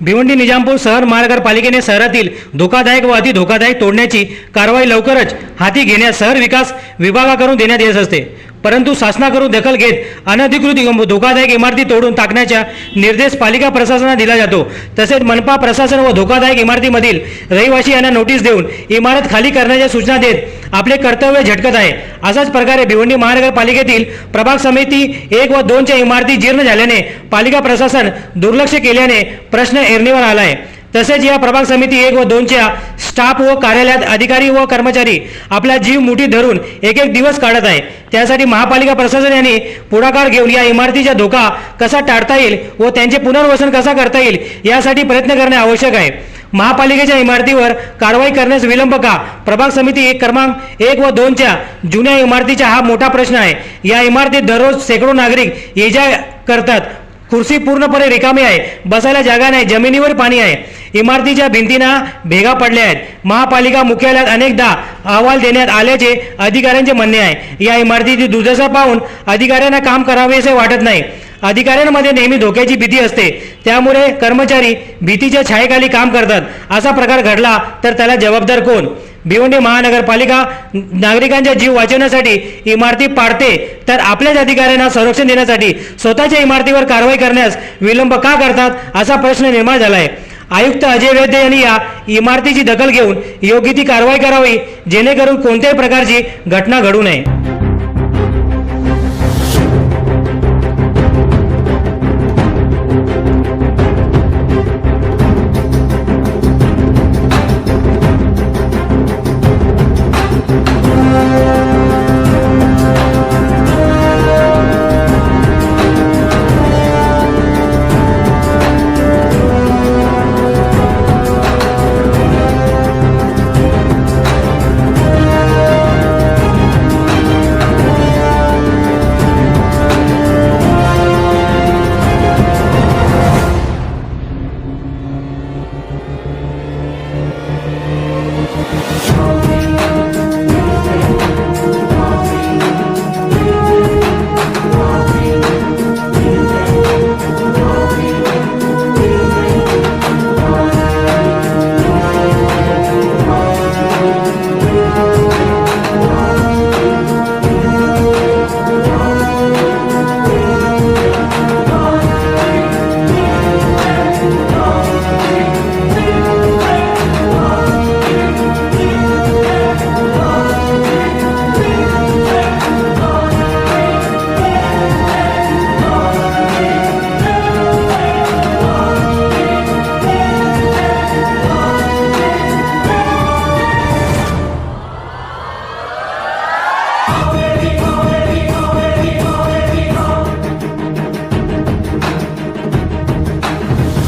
भिवंडी निजामपूर शहर महानगरपालिकेने शहरातील धोकादायक व अतिधोकादायक तोडण्याची कारवाई लवकरच हाती घेण्यास शहर विकास विभागाकडून देण्यात येत असते. परंतु शासनाकडून दखल घेत अनधिकृत धोकादायक इमारती तोडून टाकण्याचा निर्देश पालिका प्रशासनाला दिला जातो. तसेच मनपा प्रशासन व धोकादायक इमारतीमधील रहिवासी यांना नोटीस देऊन इमारत खाली करण्याच्या सूचना देत आपले कर्तव्य झटकत आहे. अशाच प्रकारे भिवंडी महानगरपालिकेतील प्रभाग समिती एक व दोनच्या इमारती जीर्ण झाल्याने पालिका प्रशासन दुर्लक्ष केल्याने प्रश्न ऐरणीवर आला आहे. तसेच या प्रभाग समिती एक व दोनच्या स्टाफ व कार्यालयात अधिकारी व कर्मचारी आपला जीव मुठी धरून एक एक दिवस काढत आहे. त्यासाठी महापालिका प्रशासन यांनी पुढाकार घेऊन या इमारतीचा धोका कसा टाळता येईल व त्यांचे पुनर्वसन कसा करता येईल यासाठी प्रयत्न करणे आवश्यक आहे. महापालिकेच्या इमारतीवर कारवाई करण्यास विलंब का? प्रभाग समिती एक क्रमांक एक व दोनच्या जुन्या इमारतीचा हा मोठा प्रश्न आहे. या इमारतीत दररोज शेकडो नागरिक ये जा करतात. खुर्ची पूर्णपणे रिकामी आहे. बसायला जागा नाही. जमिनीवर पाणी आहे. इमारतीच्या भिंतींना भेगा पडल्या आहेत. महापालिका मुख्यालयात अनेकदा अहवाल देण्यात आल्याचे अधिकाऱ्यांचे म्हणणे आहे. या इमारतीची दुर्दशा पाहून अधिकाऱ्यांना काम करावेसे वाटत नाही. अधिकाऱ्यांमध्ये नेहमी धोक्याची भीती असते. त्यामुळे कर्मचारी भीतीच्या छायेखाली काम करतात. असा प्रकार घडला तर त्याला जबाबदार कोण? भिवंडी महानगरपालिका नागरिकांचा जीव वाचवण्यासाठी इमारती पाडते. तर आपल्याच अधिकाऱ्यांना संरक्षण देण्यासाठी स्वतःच्या इमारतीवर कारवाई करण्यास विलंब का करतात असा प्रश्न निर्माण झाला आहे आयुक्त अजय वैद्य यांनी या इमारतीची दखल घेऊन योग्य ती कारवाई करावी जेणेकरून कोणत्याही प्रकारची घटना घडू नये.